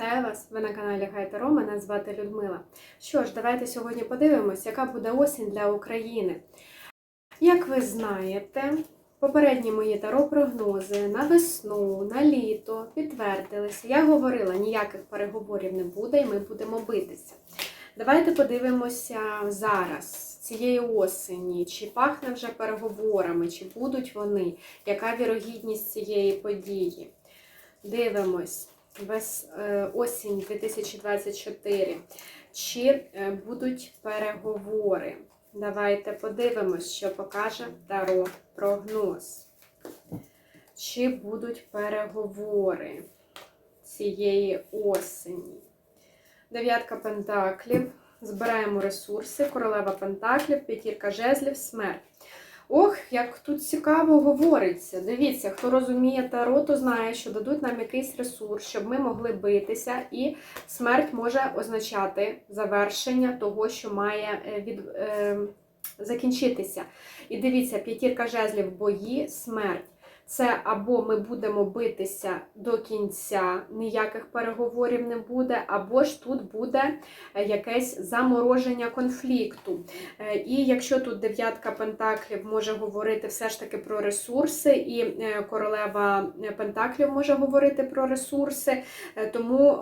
Вітаю вас! Ви на каналі Гайтаро, мене звати Людмила. Що ж, давайте сьогодні подивимось, яка буде осінь для України. Як ви знаєте, попередні мої таро-прогнози на весну, на літо підтвердилися. Я говорила, ніяких переговорів не буде, і ми будемо битися. Давайте подивимося зараз, цієї осені, чи пахне вже переговорами, чи будуть вони, яка вірогідність цієї події. Дивимось. Вес, е, осінь 2024. Чи е, будуть переговори? Давайте подивимось, що покаже Таро прогноз. Чи будуть переговори цієї осені? Дев'ятка пентаклів. Збираємо ресурси, королева пентаклів, п'ятірка жезлів, смерть. Ох, як тут цікаво говориться. Дивіться, хто розуміє таро, то знає, що дадуть нам якийсь ресурс, щоб ми могли битися, і смерть може означати завершення того, що має е, від, е, закінчитися. І дивіться, п'ятірка жезлів бої, смерть. Це або ми будемо битися до кінця, ніяких переговорів не буде, або ж тут буде е, якесь замороження конфлікту. Е, І якщо тут дев'ятка пентаклів може говорити все ж таки про ресурси, і е, королева пентаклів може говорити про ресурси, тому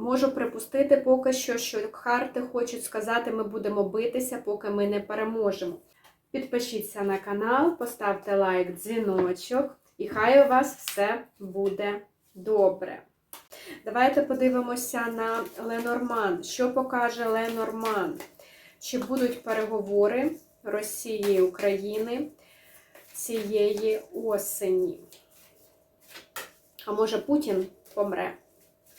можу припустити поки що, що карти хочуть сказати, ми будемо битися, поки ми не переможемо. Підпишіться на канал, поставте лайк, дзвіночок, і хай у вас все буде добре. Давайте подивимося на Ленорман. Що покаже Ленорман? Чи будуть переговори Росії і України цієї осені? А може Путін помре?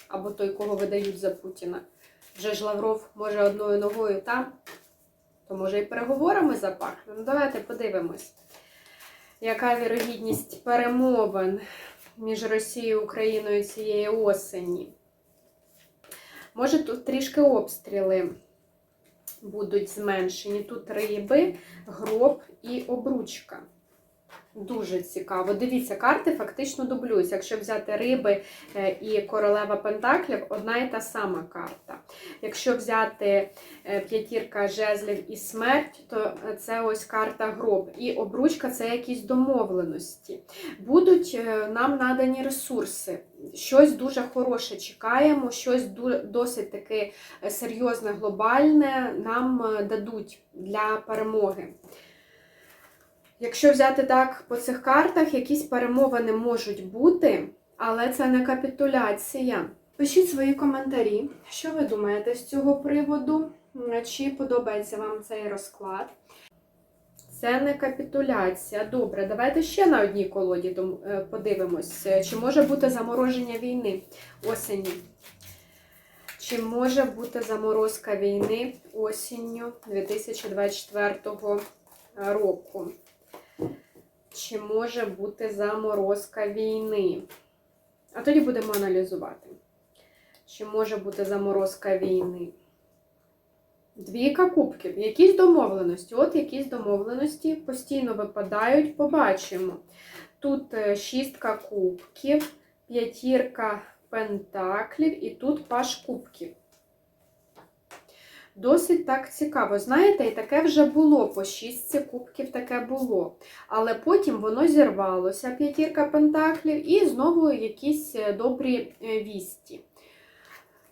Або той, кого видають за Путіна? Вже ж Лавров може одною ногою там? То може і переговорами запахне. Ну, давайте подивимось, яка вірогідність перемовин між Росією і Україною цієї осені. Може, тут трішки обстріли будуть зменшені. Тут риби, гроб і обручка. Дуже цікаво. Дивіться, карти фактично дублюються. Якщо взяти риби е, і королева Пентаклів, одна і та сама карта. Якщо взяти е, п'ятірка жезлів і смерть, то це ось карта гроб. І обручка це якісь домовленості. Будуть е, нам надані ресурси. Щось дуже хороше чекаємо, щось досить таки серйозне, глобальне нам дадуть для перемоги. Якщо взяти так по цих картах, якісь перемовини можуть бути, але це не капітуляція. Пишіть свої коментарі, що ви думаєте з цього приводу, чи подобається вам цей розклад. Це не капітуляція. Добре, давайте ще на одній колоді подивимось, чи може бути замороження війни осені. Чи може бути заморозка війни осінню 2024 року? Чи може бути заморозка війни? А тоді будемо аналізувати. Чи може бути заморозка війни? Двійка кубків. Якісь домовленості. От якісь домовленості постійно випадають, побачимо. Тут е, шістка кубків, п'ятірка пентаклів і тут паш кубків. Досить так цікаво. Знаєте, і таке вже було по шістці кубків таке було. Але потім воно зірвалося, п'ятірка пентаклів, і знову якісь е, добрі е, вісті.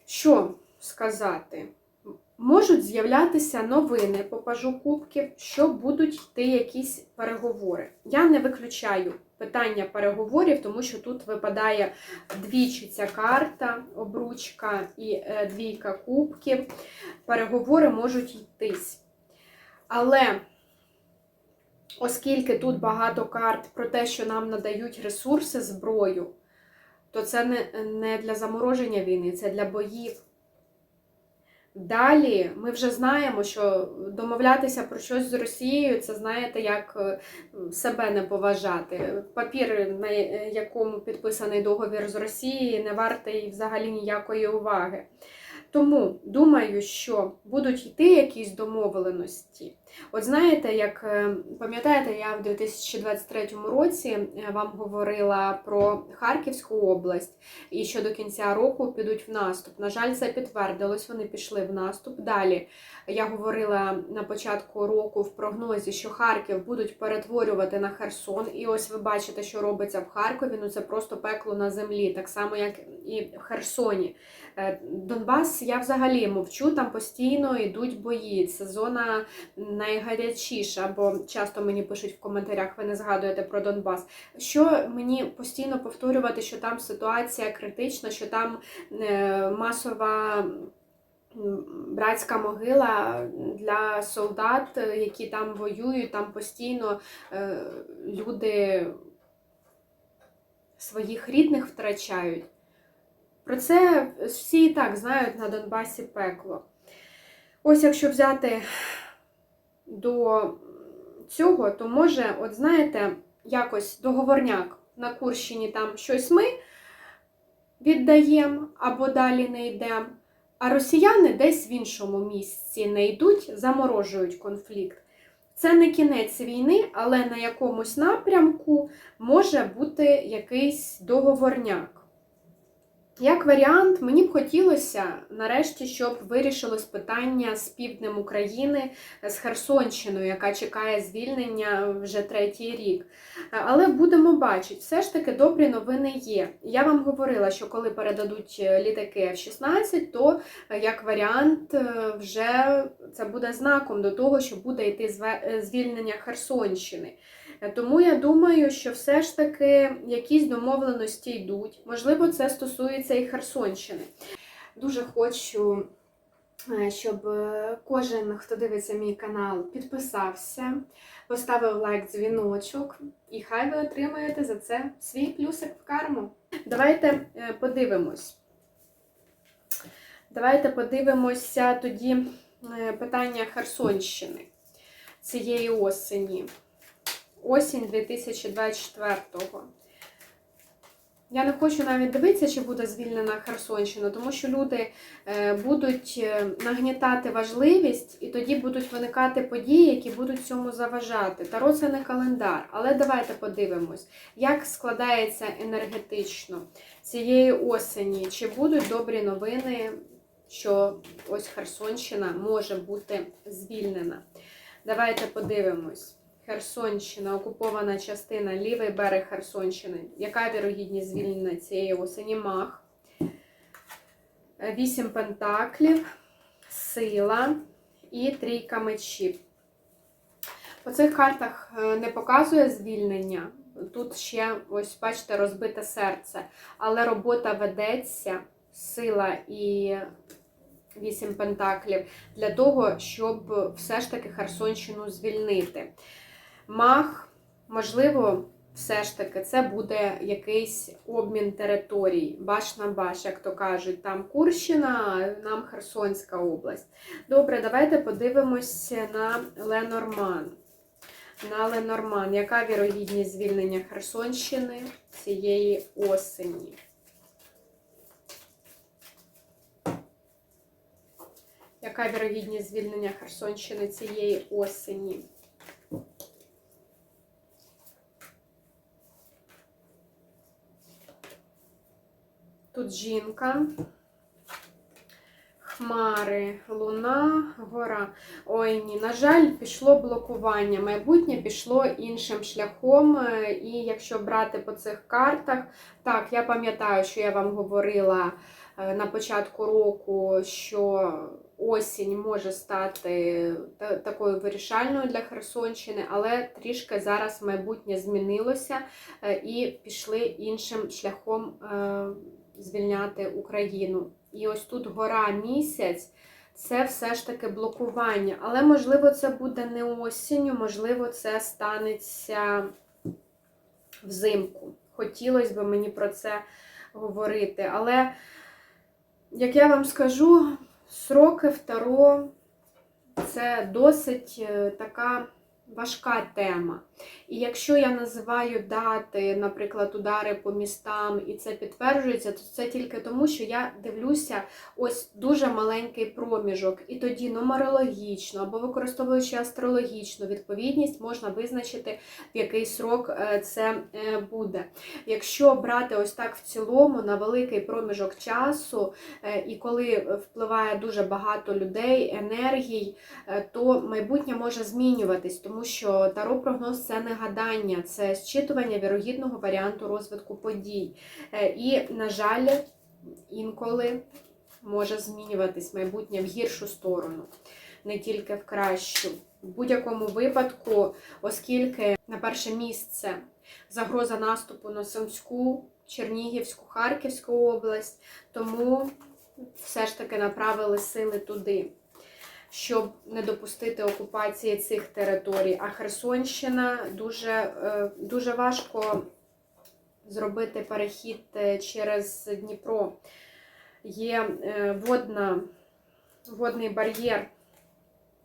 Що сказати? Можуть з'являтися новини по пажу кубків, що будуть йти якісь переговори. Я не виключаю питання переговорів, тому що тут випадає двічі ця карта, обручка і е, двійка кубків. Переговори можуть йтись. Але, оскільки тут багато карт про те, що нам надають ресурси, зброю, то це не, не для замороження війни, це для боїв. Далі ми вже знаємо, що домовлятися про щось з Росією, це знаєте, як е, себе не поважати. Папір, на якому підписаний договір з Росією, не вартий взагалі ніякої уваги. Тому думаю, що будуть йти якісь домовленості, От знаєте, як е, пам'ятаєте, я в 2023 році е, вам говорила про Харківську область і що до кінця року підуть в наступ. На жаль, це підтвердилось, вони пішли в наступ. Далі я говорила на початку року в прогнозі, що Харків будуть перетворювати на Херсон. І ось ви бачите, що робиться в Харкові. Ну це просто пекло на землі, так само як і в Херсоні. Е, Донбас я взагалі мовчу, там постійно йдуть бої. Це зона найгарячіша, бо часто мені пишуть в коментарях, ви не згадуєте про Донбас. Що мені постійно повторювати, що там ситуація критична, що там е, масова. Братська могила для солдат, які там воюють, там постійно е, люди своїх рідних втрачають. Про це всі і так знають на Донбасі пекло. Ось якщо взяти до цього, то може, от знаєте, якось договорняк на Курщині там щось ми віддаємо або далі не йдемо, а росіяни десь в іншому місці не йдуть, заморожують конфлікт. Це не кінець війни, але на якомусь напрямку може бути якийсь договорняк. Як варіант, мені б хотілося нарешті, щоб вирішилось питання з півднем України, з Херсонщиною, яка чекає звільнення вже третій рік. Але будемо бачити, все ж таки добрі новини є. Я вам говорила, що коли передадуть літаки F-16, то е, як варіант е, вже це буде знаком до того, що буде йти е, звільнення Херсонщини. Тому я думаю, що все ж таки якісь домовленості йдуть. Можливо, це стосується і Херсонщини. Дуже хочу, е, щоб е, кожен, хто дивиться мій канал, підписався, поставив лайк, дзвіночок, і хай ви отримаєте за це свій плюсик в карму. Давайте е, подивимось. Давайте подивимося тоді питання Херсонщини цієї осені осінь 2024-го. Я не хочу навіть дивитися, чи буде звільнена Херсонщина, тому що люди е, будуть е, нагнітати важливість, і тоді будуть виникати події, які будуть цьому заважати. Таро це не календар, але давайте подивимось, як складається енергетично цієї осені, чи будуть добрі новини, що ось Херсонщина може бути звільнена. Давайте подивимось. Херсонщина, окупована частина, лівий берег Херсонщини. Яка вірогідність звільнення цієї осені? Мах. Вісім пентаклів, сила і трійка мечів. По цих картах е, не показує звільнення. Тут ще, ось, бачите, розбите серце. Але робота ведеться, сила і вісім пентаклів для того, щоб все ж таки Херсонщину звільнити. Мах, можливо, все ж таки це буде якийсь обмін територій, баш на баш, як то кажуть, там Курщина, нам Херсонська область. Добре, давайте подивимось на Ленорман. На Ленорман. Яка вірогідність звільнення Херсонщини цієї осені? Яка вірогідність звільнення Херсонщини цієї осені? Тут жінка, хмари, луна, гора. Ой, ні, на жаль, пішло блокування. Майбутнє пішло іншим шляхом. Е, І якщо брати по цих картах, так, я пам'ятаю, що я вам говорила е, на початку року, що осінь може стати такою вирішальною для Херсонщини, але трішки зараз майбутнє змінилося е, і пішли іншим шляхом звільняти Україну. І ось тут гора місяць. Це все ж таки блокування. Але, можливо, це буде не осінню, можливо, це станеться взимку. Хотілося б мені про це говорити. Але, як я вам скажу, сроки второ це досить е, така важка тема. І якщо я називаю дати, наприклад, удари по містам, і це підтверджується, то це тільки тому, що я дивлюся ось дуже маленький проміжок, і тоді нумерологічно або використовуючи астрологічну відповідність, можна визначити, в який срок е, це е, буде. Якщо брати ось так в цілому на великий проміжок часу, е, і коли впливає дуже багато людей, енергій, то майбутнє може змінюватись, тому що таро прогноз це не гадання, це зчитування вірогідного варіанту розвитку подій. Е, І, на жаль, інколи може змінюватись майбутнє в гіршу сторону, не тільки в кращу. В будь-якому випадку, оскільки на перше місце загроза наступу на Сумську, Чернігівську, Харківську область, тому все ж таки направили сили туди, щоб не допустити окупації цих територій. А Херсонщина дуже, е, дуже важко зробити перехід е, через Дніпро. Є е, водна, водний бар'єр.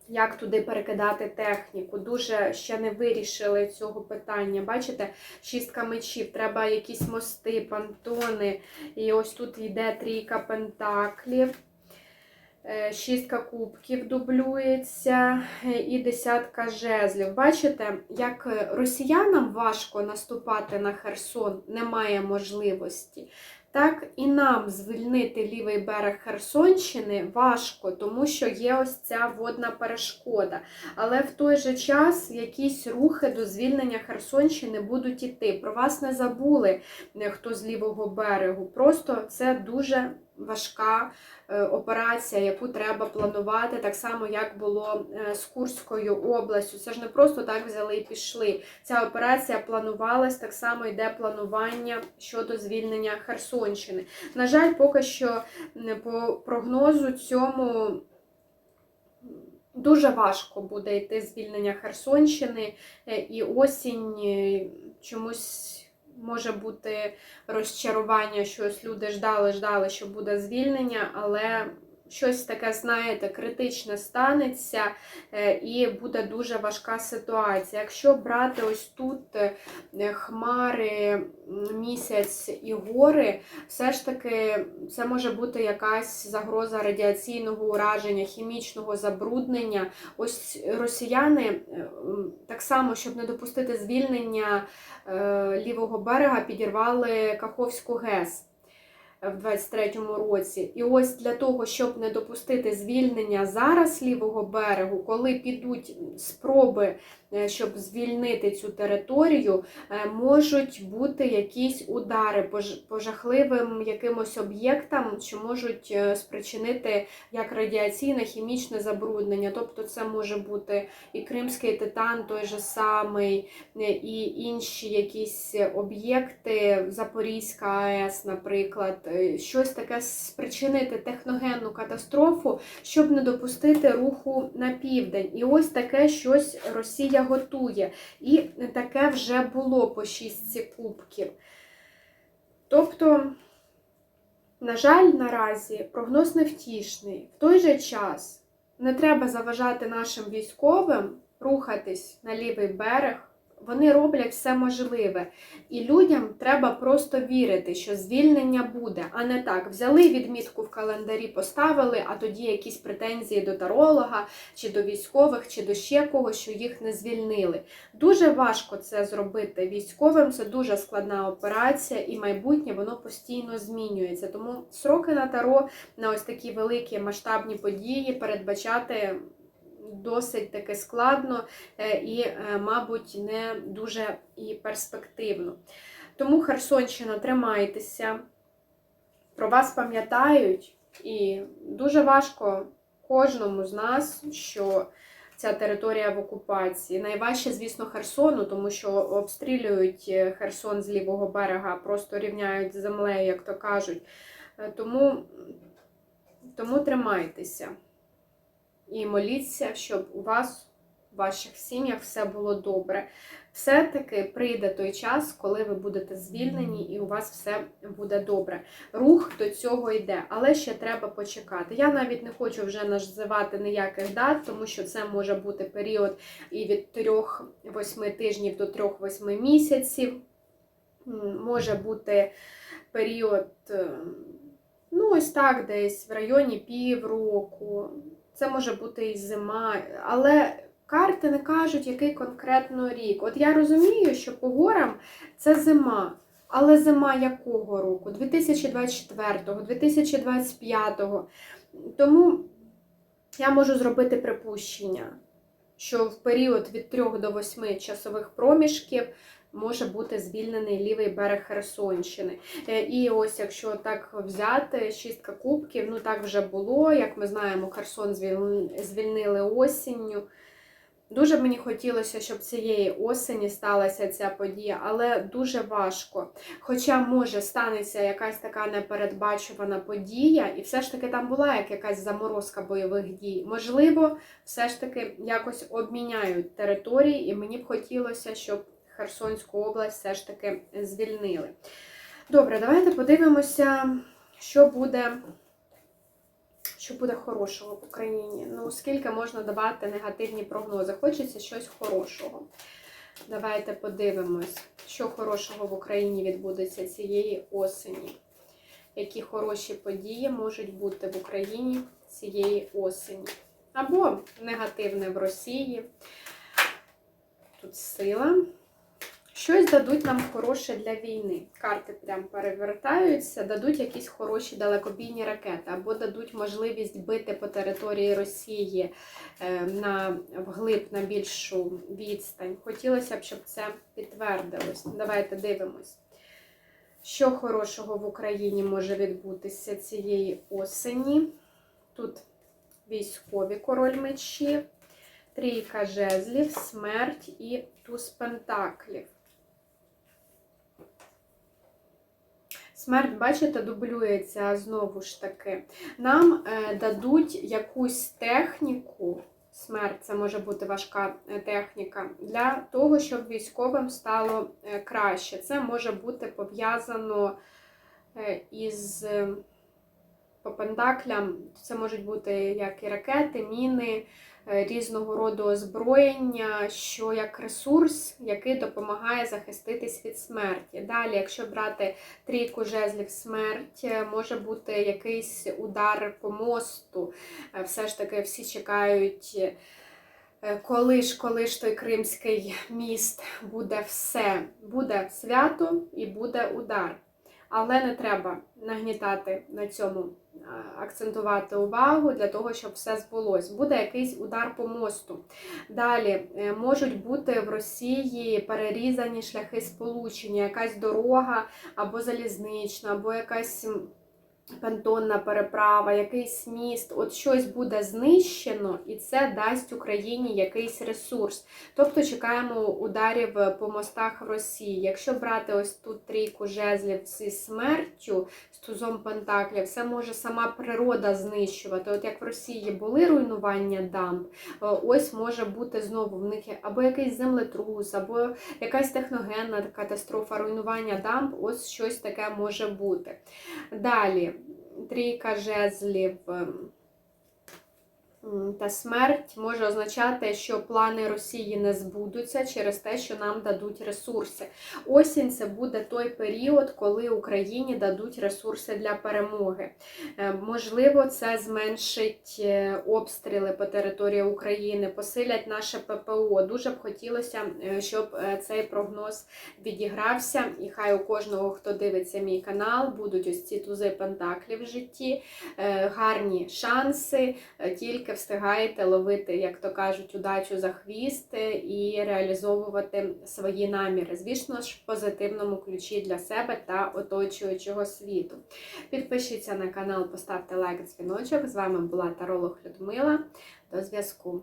Як туди перекидати техніку? Дуже ще не вирішили цього питання. Бачите, шістка мечів, треба якісь мости, пантони. І ось тут йде трійка пентаклів, шістка кубків дублюється е, і десятка жезлів. Бачите, як росіянам важко наступати на Херсон, немає можливості. Так і нам звільнити лівий берег Херсонщини важко, тому що є ось ця водна перешкода. Але в той же час якісь рухи до звільнення Херсонщини будуть іти. Про вас не забули, е, хто з лівого берегу. Просто це дуже важка е, операція, яку треба планувати, так само, як було е, з Курською областю. Це ж не просто так взяли і пішли. Ця операція планувалась, так само йде планування щодо звільнення Херсонщини. На жаль, поки що по прогнозу цьому. Дуже важко буде йти звільнення Херсонщини, е, і осінь чомусь може бути розчарування, що ось люди ждали, ждали, що буде звільнення, але щось таке, знаєте, критичне станеться е, і буде дуже важка ситуація. Якщо брати ось тут е, хмари, місяць і гори, все ж таки це може бути якась загроза радіаційного ураження, хімічного забруднення. Ось росіяни е, так само, щоб не допустити звільнення лівого берега, підірвали Каховську ГЕС в 23-му році. І ось для того, щоб не допустити звільнення зараз лівого берегу, коли підуть спроби, щоб звільнити цю територію, е, можуть бути якісь удари по жахливим якимось об'єктам, що можуть е, спричинити як радіаційне, хімічне забруднення. Тобто це може бути і кримський титан, той же самий, е, і інші якісь об'єкти, Запорізька АЕС, наприклад, е, щось таке спричинити техногенну катастрофу, щоб не допустити руху на південь. І ось таке щось Росія готує. І таке вже було по 6 кубків. Тобто, на жаль, наразі прогноз невтішний. В той же час не треба заважати нашим військовим рухатись на лівий берег. Вони роблять все можливе. І людям треба просто вірити, що звільнення буде, а не так. Взяли відмітку в календарі, поставили, а тоді якісь претензії до таролога, чи до військових, чи до ще когось, що їх не звільнили. Дуже важко це зробити військовим. Це дуже складна операція, і майбутнє воно постійно змінюється. Тому сроки на таро на ось такі великі масштабні події передбачати. Досить таки складно е, і, е, мабуть, не дуже і перспективно. Тому Херсонщина, тримайтеся, про вас пам'ятають, і дуже важко кожному з нас, що ця територія в окупації. Найважче, звісно, Херсону, тому що обстрілюють е, Херсон з лівого берега, просто рівняють з землею, як то кажуть. Тому, тому тримайтеся і моліться, щоб у вас в ваших сім'ях все було добре. Все-таки прийде той час, коли ви будете звільнені і у вас все буде добре. Рух до цього йде, але ще треба почекати. Я навіть не хочу вже називати ніяких дат, тому що це може бути період і від 3-8 тижнів до 3-8 місяців. Може бути період, е, ну, ось так, десь в районі півроку. Це може бути і зима, але карти не кажуть, який конкретно рік. От я розумію, що по горам це зима. Але зима якого року? 2024, 2025. Тому я можу зробити припущення, що в період від 3 до 8 часових проміжків може бути звільнений лівий берег Херсонщини. Е, І ось якщо так взяти, шістка кубків, ну так вже було. Як ми знаємо, Херсон звільнили осінню. Дуже б мені хотілося, щоб цієї осені сталася ця подія, але дуже важко. Хоча, може, станеться якась така непередбачувана подія, і все ж таки там була як якась заморозка бойових дій. Можливо, все ж таки якось обміняють території, і мені б хотілося, щоб Херсонську область все ж таки звільнили. Добре, давайте подивимося, що буде. Що буде хорошого в Україні? Ну, скільки можна давати негативні прогнози? Хочеться щось хорошого. Давайте подивимось, що хорошого в Україні відбудеться цієї осені. Які хороші події можуть бути в Україні цієї осені. Або негативне в Росії. Тут сила. Щось дадуть нам хороше для війни. Карти прям перевертаються, дадуть якісь хороші далекобійні ракети, або дадуть можливість бити по території Росії е, на вглиб на більшу відстань. Хотілося б, щоб це підтвердилось. Давайте дивимось. Що хорошого в Україні може відбутися цієї осені? Тут військові король мечів, трійка жезлів, смерть і туз пентаклів. Смерть, бачите, дублюється знову ж таки. Нам е, дадуть якусь техніку. Смерть це може бути важка е, техніка для того, щоб військовим стало е, краще. Це може бути пов'язано із по пентаклям. Це можуть бути як і ракети, міни, різного роду озброєння, що як ресурс, який допомагає захиститись від смерті. Далі, якщо брати трійку жезлів смерть, е, може бути якийсь удар по мосту. Е, Все ж таки всі чекають. е, Коли ж, коли ж той кримський міст буде все, буде свято і буде удар. Але не треба нагнітати на цьому, акцентувати увагу для того, щоб все збулось. Буде якийсь удар по мосту. Далі е, можуть бути в Росії перерізані шляхи сполучення, якась дорога або залізнична, або якась. Пантонна переправа, якийсь міст, от щось буде знищено, і це дасть Україні якийсь ресурс. Тобто чекаємо ударів по мостах Росії. Якщо брати ось тут трійку жезлів зі смертю, з тузом пентаклів, це може сама природа знищувати. От як в Росії були руйнування дамб, е, ось може бути знову в них або якийсь землетрус, або якась техногенна катастрофа, руйнування дамб, ось щось таке може бути. Далі, трійка жезлів ем, та смерть може означати, що плани Росії не збудуться через те, що нам дадуть ресурси. Осінь це буде той період, коли Україні дадуть ресурси для перемоги. Е, Можливо, це зменшить е, обстріли по території України, посилять наше ППО. Дуже б хотілося, е, щоб цей прогноз відігрався, і хай у кожного, хто дивиться мій канал, будуть ось ці тузи пентаклів в житті, гарні шанси, е, тільки встигаєте ловити, як то кажуть, удачу за хвіст і реалізовувати свої наміри. Звісно ж, в позитивному ключі для себе та оточуючого світу. Підпишіться на канал, поставте лайк, дзвіночок. З вами була Таролог Людмила. До зв'язку.